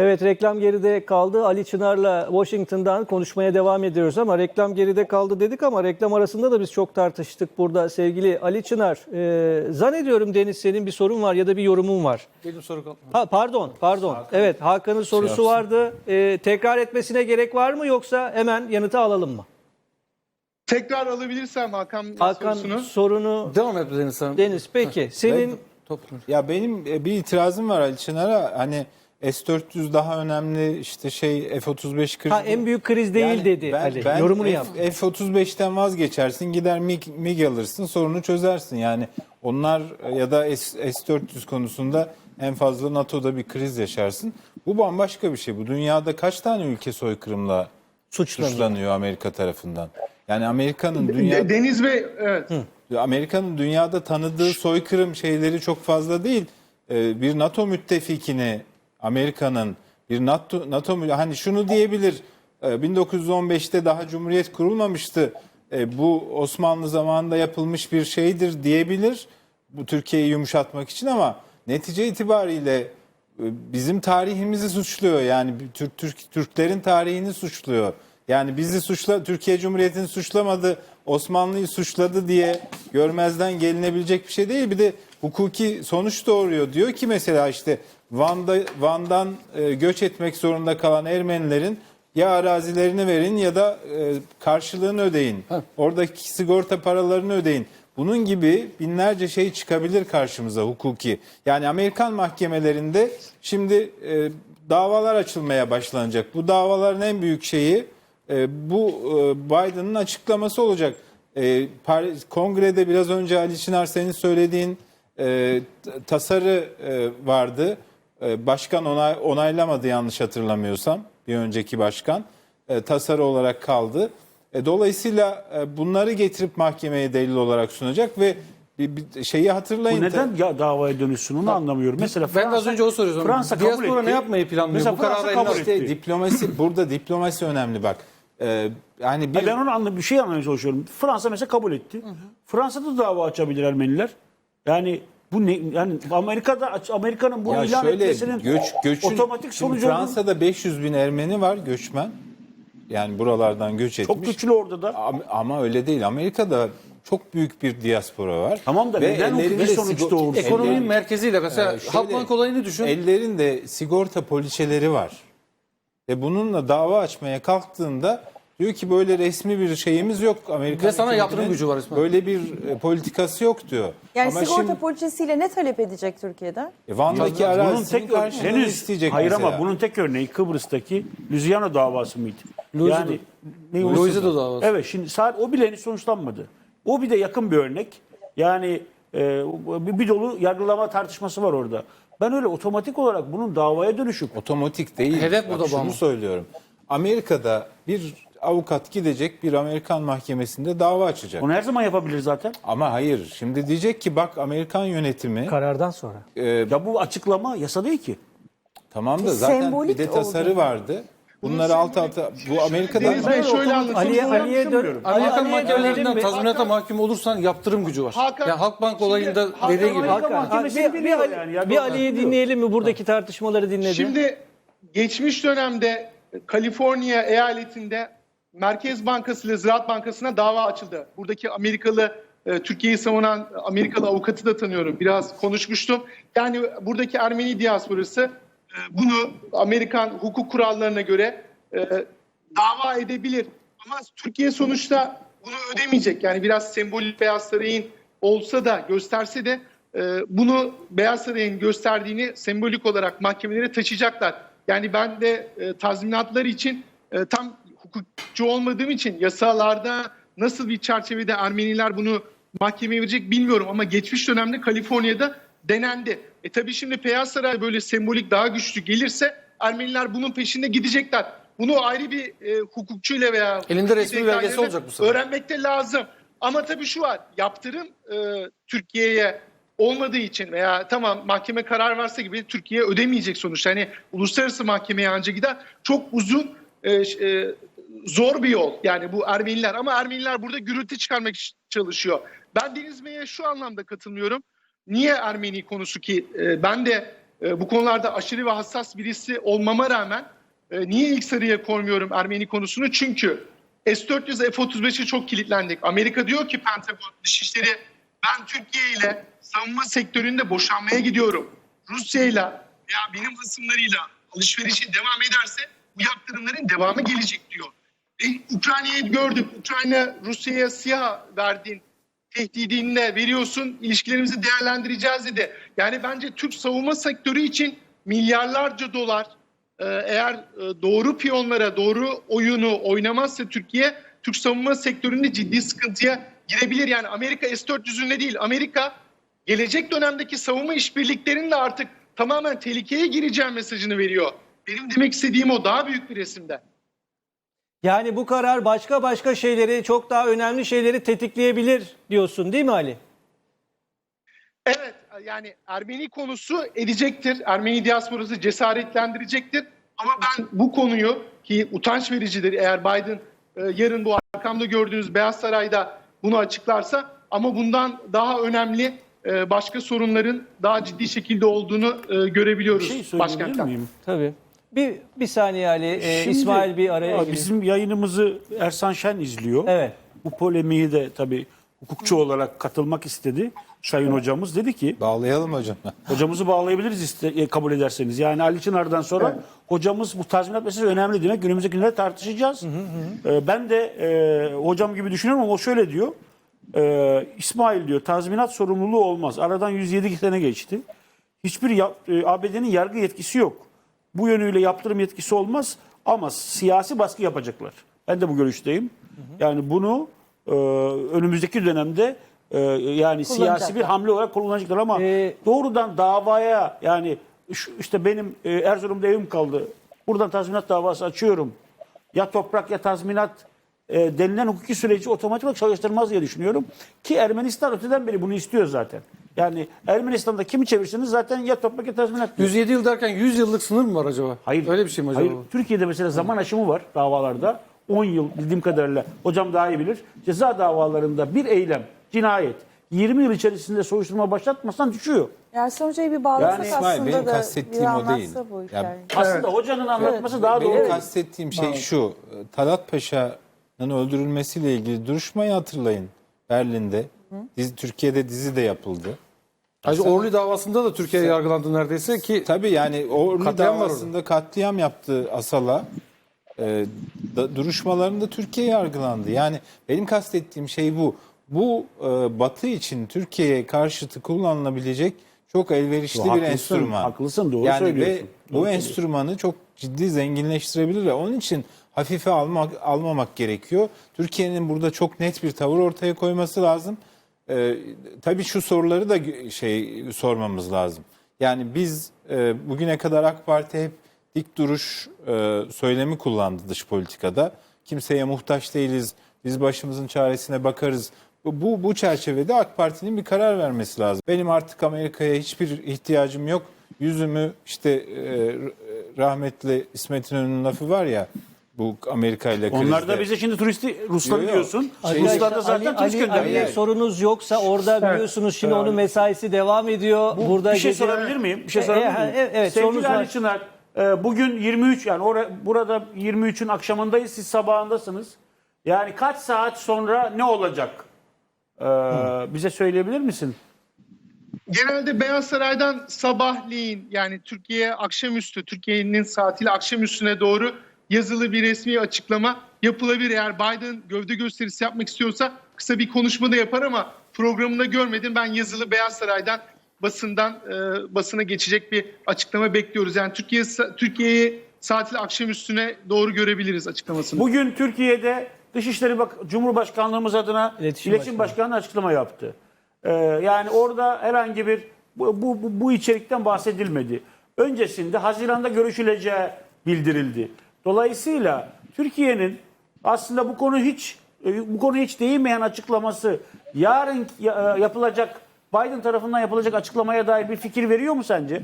Evet reklam geride kaldı. Ali Çınar'la Washington'dan konuşmaya devam ediyoruz ama reklam geride kaldı dedik ama reklam arasında da biz çok tartıştık burada sevgili Ali Çınar. Ee, zannediyorum Deniz senin bir sorun var ya da bir yorumun var. Benim soru Ha pardon pardon. Evet Hakan'ın sorusu vardı. Ee, tekrar etmesine gerek var mı yoksa hemen yanıtı alalım mı? Tekrar alabilirsem Hakan, Hakan sorusunu. sorunu Devam et Deniz Hanım. Deniz peki senin Toplum. Ya benim e, bir itirazım var Ali Çınar'a. Hani S-400 daha önemli işte şey F-35 krizi. ha, en büyük kriz değil Yani dedi ben- Ali. ben Yorumunu F- yap. F-35'ten vazgeçersin gider MiG, MiG alırsın sorunu çözersin. Yani onlar ya da S- S-400 konusunda en fazla NATO'da bir kriz yaşarsın. Bu bambaşka bir şey. Bu dünyada kaç tane ülke soykırımla Suçlanıyor. suçlanıyor Amerika tarafından? Yani Amerika'nın dünya De- Deniz Bey, evet. Amerika'nın dünyada tanıdığı soykırım şeyleri çok fazla değil. Ee, bir NATO müttefikini Amerika'nın bir NATO NATO hani şunu diyebilir. e, 1915'te daha cumhuriyet kurulmamıştı. E, Bu Osmanlı zamanında yapılmış bir şeydir diyebilir. Bu Türkiye'yi yumuşatmak için ama netice itibariyle e, bizim tarihimizi suçluyor. Yani Türk, Türk Türklerin tarihini suçluyor. Yani bizi suçla Türkiye Cumhuriyeti'ni suçlamadı, Osmanlı'yı suçladı diye görmezden gelinebilecek bir şey değil. Bir de hukuki sonuç doğuruyor. Diyor ki mesela işte Van'da Van'dan e, göç etmek zorunda kalan Ermenilerin ya arazilerini verin ya da e, karşılığını ödeyin. Oradaki sigorta paralarını ödeyin. Bunun gibi binlerce şey çıkabilir karşımıza hukuki. Yani Amerikan mahkemelerinde şimdi e, davalar açılmaya başlanacak. Bu davaların en büyük şeyi e, bu e, Biden'ın açıklaması olacak. E, Paris, kongrede biraz önce Ali Çınar senin söylediğin e, tasarı e, vardı. E, başkan onay, onaylamadı yanlış hatırlamıyorsam. Bir önceki başkan e, tasarı olarak kaldı. E, dolayısıyla e, bunları getirip mahkemeye delil olarak sunacak ve bir, bir şeyi hatırlayın. Bu neden ya davaya dönüşsün onu anlamıyorum. Mesela Ben de az önce o soruyorum. Fransa kabul Diaspora etti. ne yapmayı planlıyor? Mesela Bu kararı kabul etti. İşte diplomasi burada diplomasi önemli bak. E, yani bir ben onu anla bir şey anlamaya çalışıyorum. Fransa mesela kabul etti. Fransa'da dava açabilir Ermeniler. Yani bu ne yani Amerika'da Amerika'nın bunu Ya ilan şöyle etmesinin göç göçün otomatik Şimdi sonucu olduğunu- Fransa'da 500 bin Ermeni var göçmen. Yani buralardan göç etmiş. çok güçlü orada da. Ama, ama öyle değil. Amerika'da çok büyük bir diaspora var. Tamam da Ve neden ellerinde kriz sonuç sigo- doğursun? Ekonominin ellerinde- merkeziyle mesela Ee, şöyle, Halkbank olayını düşün. Ellerinde sigorta poliçeleri var. Ve bununla dava açmaya kalktığında diyor ki böyle resmi bir şeyimiz yok. Amerikan Ve sana yaptırım gücü var İsmail. Böyle bir e, politikası yok diyor. Yani Ama sigorta şimdi poliçesiyle ne talep edecek Türkiye'den? e, Van'daki Bunun arazisinin tek karşılığını henüz isteyecek hayır mesela. ama bunun tek örneği Kıbrıs'taki Louisiana davası mıydı? Louisiana- Yani ne Louisiana davası. Evet şimdi sadece o bile henüz sonuçlanmadı. O bir de yakın bir örnek. Yani e, bir, bir dolu yargılama tartışması var orada. Ben öyle otomatik olarak bunun davaya dönüşüp Otomatik değil. Hedef Bak burada şunu bağımlı. söylüyorum. Amerika'da bir avukat gidecek bir Amerikan mahkemesinde dava açacak. onu her zaman yapabilir zaten. Ama hayır. Şimdi diyecek ki bak Amerikan yönetimi Karardan sonra. e, Ya bu açıklama yasa değil ki. tamam da zaten Sembolik bir de tasarı oldu. vardı. Bunları alt alta bu Amerika'da Deniz Bey şöyle anlatayım. Ali'ye Ali'ye dön. Amerikan Ali'ye mahkemelerinden mi? tazminata mahkum olursan yaptırım gücü var. Hakan- yani Halkbank olayında Hakan- dediği gibi. Hakan- Mahkemesini bir, bir, biliyor Ali- yani, ya, bir doğru. Ali'yi dinleyelim mi? Buradaki tartışmaları dinledi. Şimdi geçmiş dönemde Kaliforniya eyaletinde Merkez Bankası ile Ziraat Bankası'na dava açıldı. Buradaki Amerikalı, e, Türkiye'yi savunan Amerikalı avukatı da tanıyorum. Biraz konuşmuştum. Yani buradaki Ermeni diasporası e, bunu Amerikan hukuk kurallarına göre e, dava edebilir. Ama Türkiye sonuçta bunu ödemeyecek. Yani biraz sembolik Beyaz Saray'ın olsa da gösterse de bunu Beyaz Saray'ın gösterdiğini sembolik olarak mahkemelere taşıyacaklar. Yani ben de tazminatlar için tam hukukçu olmadığım için yasalarda nasıl bir çerçevede Ermeniler bunu mahkemeye verecek bilmiyorum ama geçmiş dönemde Kaliforniya'da denendi. E tabii şimdi Beyaz Saray böyle sembolik daha güçlü gelirse Ermeniler bunun peşinde gidecekler. Bunu ayrı bir e, hukukçuyla veya Elinde resmi belgesi olacak bu sefer. Öğrenmek de lazım. Ama tabii şu var. Yaptırım e, Türkiye'ye olmadığı için veya tamam mahkeme karar verse gibi Türkiye ödemeyecek sonuçta. Hani uluslararası mahkemeye ancak gider. Çok uzun e, e, zor bir yol yani bu Ermeniler ama Ermeniler burada gürültü çıkarmak çalışıyor. Ben Deniz Bey'e şu anlamda katılmıyorum. Niye Ermeni konusu ki e, ben de e, bu konularda aşırı ve hassas birisi olmama rağmen e, niye ilk sıraya koymuyorum Ermeni konusunu? Çünkü S-400 F-35'e çok kilitlendik. Amerika diyor ki Pentagon dışişleri ben Türkiye ile savunma sektöründe boşanmaya gidiyorum. Rusya ile veya benim hısımlarıyla alışverişi devam ederse bu yaptırımların devamı gelecek diyor. E, Ukrayna'yı gördük. Ukrayna Rusya'ya siyah verdiğin tehdidinle veriyorsun. ilişkilerimizi değerlendireceğiz dedi. Yani bence Türk savunma sektörü için milyarlarca dolar e, eğer e, doğru piyonlara doğru oyunu oynamazsa Türkiye Türk savunma sektöründe ciddi sıkıntıya girebilir. Yani Amerika S-400'ünde değil. Amerika gelecek dönemdeki savunma işbirliklerinle artık tamamen tehlikeye gireceğim mesajını veriyor. Benim demek istediğim o daha büyük bir resimde. Yani bu karar başka başka şeyleri, çok daha önemli şeyleri tetikleyebilir diyorsun değil mi Ali? Evet yani Ermeni konusu edecektir. Ermeni diasporası cesaretlendirecektir. Ama ben bu konuyu ki utanç vericidir eğer Biden e, yarın bu arkamda gördüğünüz Beyaz Saray'da bunu açıklarsa ama bundan daha önemli e, başka sorunların daha ciddi şekilde olduğunu e, Bir görebiliyoruz şey söyleyebilir başkentten. miyim? Tabii. Bir, bir saniye Ali. Ee, Şimdi- İsmail bir araya giriyor. Bizim yayınımızı Ersan Şen izliyor. Evet. Bu polemiği de tabii hukukçu olarak katılmak istedi. Sayın hocamız dedi ki Bağlayalım hocam. hocamızı bağlayabiliriz iste, e, kabul ederseniz. Yani Ali Çınar'dan sonra hocamız bu tazminat meselesi önemli demek. Önümüzdeki günlerde tartışacağız. Ee, ben de e, hocam gibi düşünüyorum ama o şöyle diyor. Ee, İsmail diyor tazminat sorumluluğu olmaz. Aradan 107 sene geçti. Hiçbir ya- e, ABD'nin yargı yetkisi yok. Bu yönüyle yaptırım yetkisi olmaz ama siyasi baskı yapacaklar. Ben de bu görüşteyim. Yani bunu e, önümüzdeki dönemde e, yani siyasi bir hamle olarak kullanacaklar ama Ee, doğrudan davaya yani şu- işte benim e, Erzurum'da evim kaldı. Buradan tazminat davası açıyorum. Ya toprak ya tazminat e, denilen hukuki süreci otomatik olarak çalıştırmaz diye düşünüyorum. Ki Ermenistan öteden beri bunu istiyor zaten. Yani Ermenistan'da kimi çevirseniz zaten ya toprak ya tazminat diyor. 107 yıl derken 100 yıllık sınır mı var acaba? Hayır. Öyle bir şey mi acaba? Hayır. Türkiye'de mesela zaman aşımı var davalarda. 10 yıl bildiğim kadarıyla hocam daha iyi bilir. Ceza davalarında bir eylem, cinayet 20 yıl içerisinde soruşturma başlatmasan düşüyor. Ersan Hoca'yı bir bağlasak Yani aslında benim da kastettiğim bir o değil. bu. Aslında hocanın anlatması daha doğru. Benim kastettiğim şey şu. Talat Paşa'nın öldürülmesiyle ilgili duruşmayı hatırlayın. Berlin'de. Dizi, Türkiye'de dizi de yapıldı. Ayrıca Orly davasında da Türkiye yargılandı neredeyse ki Tabii yani o Katliam var davasında katliam yaptı Asala. Ee, da, duruşmalarında Türkiye yargılandı. Yani benim kastettiğim şey bu. Bu e, Batı için Türkiye'ye karşıtı kullanılabilecek çok elverişli bir Haklısın, enstrüman. haklısın, doğru yani söylüyorsun. Ve bu enstrümanı çok ciddi zenginleştirebilir ve onun için hafife almak almamak gerekiyor. Türkiye'nin burada çok net bir tavır ortaya koyması lazım. Ee, tabii şu soruları da şey sormamız lazım. Yani biz e, bugüne kadar AK Parti hep dik duruş e, söylemi kullandı dış politikada. Kimseye muhtaç değiliz. Biz başımızın çaresine bakarız. Bu, bu, bu çerçevede AK Parti'nin bir karar vermesi lazım. Benim artık Amerika'ya hiçbir ihtiyacım yok. Yüzümü işte e, rahmetli İsmet İnönü'nün lafı var ya bu Amerika ile krizde. Onlar da bize şimdi turisti Ruslar Yok, diyorsun. Arkadaşlar, Ruslar da zaten Ali, turist Ali, Ali'ye gönderiyor. sorunuz yoksa orada biliyorsunuz şimdi onun mesaisi devam ediyor. Burada bir şey gece- sorabilir miyim? Bir şey E, sorabilir e, miyim? evet, evet, sorunuz Sevgili var. Ali Çınar, e, bugün 23 yani ora- burada 23'ün akşamındayız. Siz sabahındasınız. Yani kaç saat sonra ne olacak? E, bize söyleyebilir misin? Genelde Beyaz Saray'dan sabahleyin yani Türkiye akşamüstü, Türkiye'nin saatiyle akşamüstüne doğru yazılı bir resmi açıklama yapılabilir. Eğer Biden gövde gösterisi yapmak istiyorsa kısa bir konuşma da yapar ama programında görmedim. Ben yazılı Beyaz Saray'dan basından e, basına geçecek bir açıklama bekliyoruz. Yani Türkiye Türkiye'yi saatiyle akşamüstüne doğru görebiliriz açıklamasını. Bugün Türkiye'de Dışişleri Bak Cumhurbaşkanlığımız adına İletişim İletişim, Başkanı açıklama yaptı. E, yani orada herhangi bir bu, bu, bu, bu içerikten bahsedilmedi. Öncesinde Haziran'da görüşüleceği bildirildi. Dolayısıyla Türkiye'nin aslında bu konu hiç e, bu konu hiç değinmeyen açıklaması yarın ya- e, yapılacak Biden tarafından yapılacak açıklamaya dair bir fikir veriyor mu sence?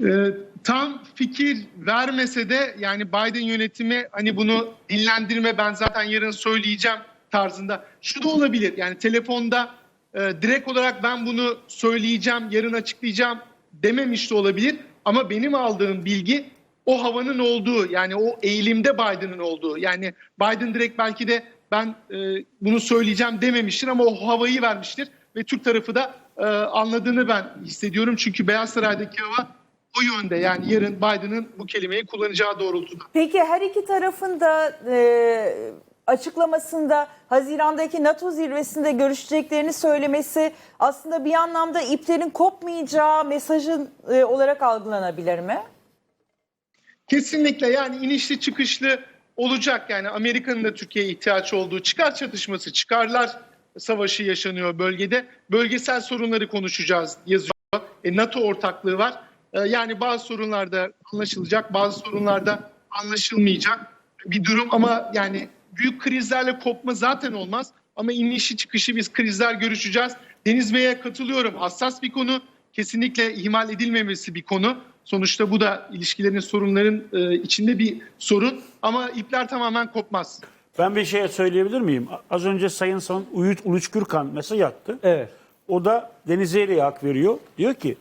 Ee, tam fikir vermese de yani Biden yönetimi hani bunu dinlendirme ben zaten yarın söyleyeceğim tarzında. Şu da olabilir yani telefonda e, direkt olarak ben bunu söyleyeceğim, yarın açıklayacağım dememiş de olabilir. Ama benim aldığım bilgi o havanın olduğu yani o eğilimde Biden'ın olduğu. Yani Biden direkt belki de ben e, bunu söyleyeceğim dememiştir ama o havayı vermiştir. Ve Türk tarafı da e, anladığını ben hissediyorum. Çünkü Beyaz Saray'daki hava o yönde yani yarın Biden'ın bu kelimeyi kullanacağı doğrultuda. Peki her iki tarafın da e, açıklamasında Haziran'daki NATO zirvesinde görüşeceklerini söylemesi aslında bir anlamda iplerin kopmayacağı mesajın e, olarak algılanabilir mi? Kesinlikle yani inişli çıkışlı olacak yani Amerika'nın da Türkiye'ye ihtiyaç olduğu çıkar çatışması, çıkarlar savaşı yaşanıyor bölgede. Bölgesel sorunları konuşacağız yazıyor. E, NATO ortaklığı var. E, yani bazı sorunlarda anlaşılacak, bazı sorunlarda anlaşılmayacak bir durum ama yani büyük krizlerle kopma zaten olmaz. Ama inişi çıkışı biz krizler görüşeceğiz. Deniz Bey'e katılıyorum. Hassas bir konu. Kesinlikle ihmal edilmemesi bir konu. Sonuçta bu da ilişkilerin sorunların e, içinde bir sorun. Ama ipler tamamen kopmaz. Ben bir şey söyleyebilir miyim? Az önce Sayın Son Uyut Uluç Gürkan mesaj attı. Evet. O da Deniz Zeyre'ye hak veriyor. Diyor ki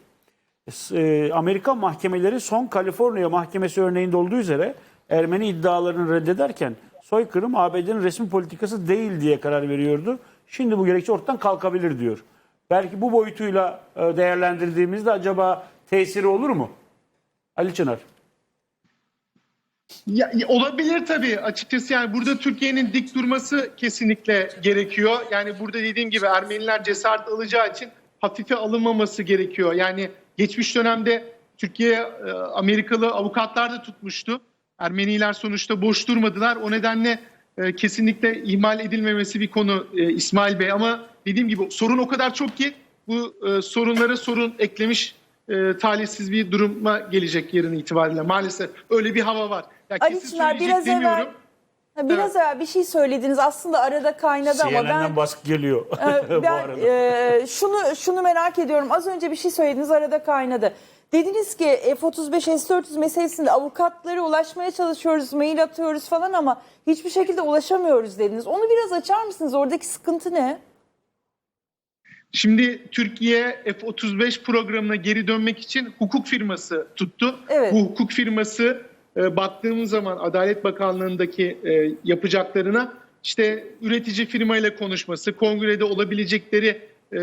e, Amerikan mahkemeleri son Kaliforniya mahkemesi örneğinde olduğu üzere Ermeni iddialarını reddederken soykırım ABD'nin resmi politikası değil diye karar veriyordu. Şimdi bu gerekçe ortadan kalkabilir diyor. Belki bu boyutuyla e, değerlendirdiğimizde acaba tesiri olur mu? Ali Çınar. Ya, olabilir tabii açıkçası yani burada Türkiye'nin dik durması kesinlikle gerekiyor. Yani burada dediğim gibi Ermeniler cesaret alacağı için hafife alınmaması gerekiyor. Yani geçmiş dönemde Türkiye e, Amerikalı avukatlar da tutmuştu. Ermeniler sonuçta boş durmadılar. O nedenle e, kesinlikle ihmal edilmemesi bir konu e, İsmail Bey. Ama dediğim gibi sorun o kadar çok ki bu sorunlara sorun eklemiş e, talihsiz bir duruma gelecek yarın itibariyle. Maalesef öyle bir hava var. Ya Ali kesin Çınar söyleyecek biraz evvel demiyorum. ha, biraz evvel bir şey söylediniz aslında arada kaynadı ama ben CNN'den baskı geliyor Ee, bu ben arada. e, şunu şunu merak ediyorum. Az önce bir şey söylediniz arada kaynadı. Dediniz ki F-35 S-400 meselesinde avukatlara ulaşmaya çalışıyoruz, mail atıyoruz falan ama hiçbir şekilde ulaşamıyoruz dediniz. Onu biraz açar mısınız? Oradaki sıkıntı ne? Şimdi Türkiye F-35 programına geri dönmek için hukuk firması tuttu. Evet. Bu hukuk firması e, baktığımız zaman Adalet Bakanlığı'ndaki e, yapacaklarına işte üretici firmayla konuşması, kongrede olabilecekleri e,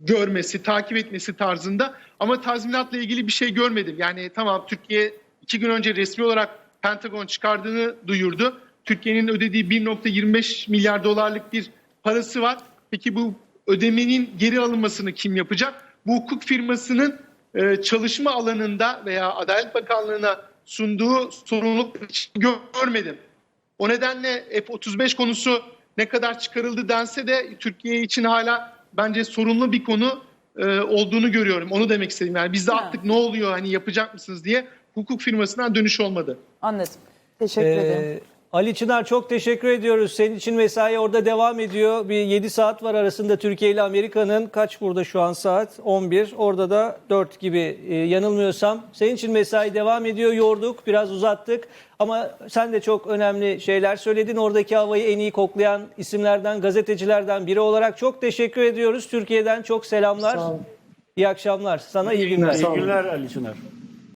görmesi, takip etmesi tarzında ama tazminatla ilgili bir şey görmedim. Yani tamam Türkiye iki gün önce resmi olarak Pentagon çıkardığını duyurdu. Türkiye'nin ödediği 1.25 milyar dolarlık bir parası var. Peki bu ödemenin geri alınmasını kim yapacak? Bu hukuk firmasının e, çalışma alanında veya Adalet Bakanlığı'na sunduğu sorumluluk görmedim. O nedenle F-35 konusu ne kadar çıkarıldı dense de Türkiye için hala bence sorunlu bir konu e, olduğunu görüyorum. Onu demek istedim. Yani biz de attık ne oluyor hani yapacak mısınız diye hukuk firmasından dönüş olmadı. Anladım. Teşekkür ederim. Ali Çınar çok teşekkür ediyoruz. Senin için mesai orada devam ediyor. Bir 7 saat var arasında Türkiye ile Amerika'nın. Kaç burada şu an saat? 11. Orada da 4 gibi e, yanılmıyorsam. Senin için mesai devam ediyor. Yorduk, biraz uzattık. Ama sen de çok önemli şeyler söyledin. Oradaki havayı en iyi koklayan isimlerden, gazetecilerden biri olarak çok teşekkür ediyoruz. Türkiye'den çok selamlar. Sağ olun. İyi akşamlar. Sana iyi günler. İyi günler Ali Çınar.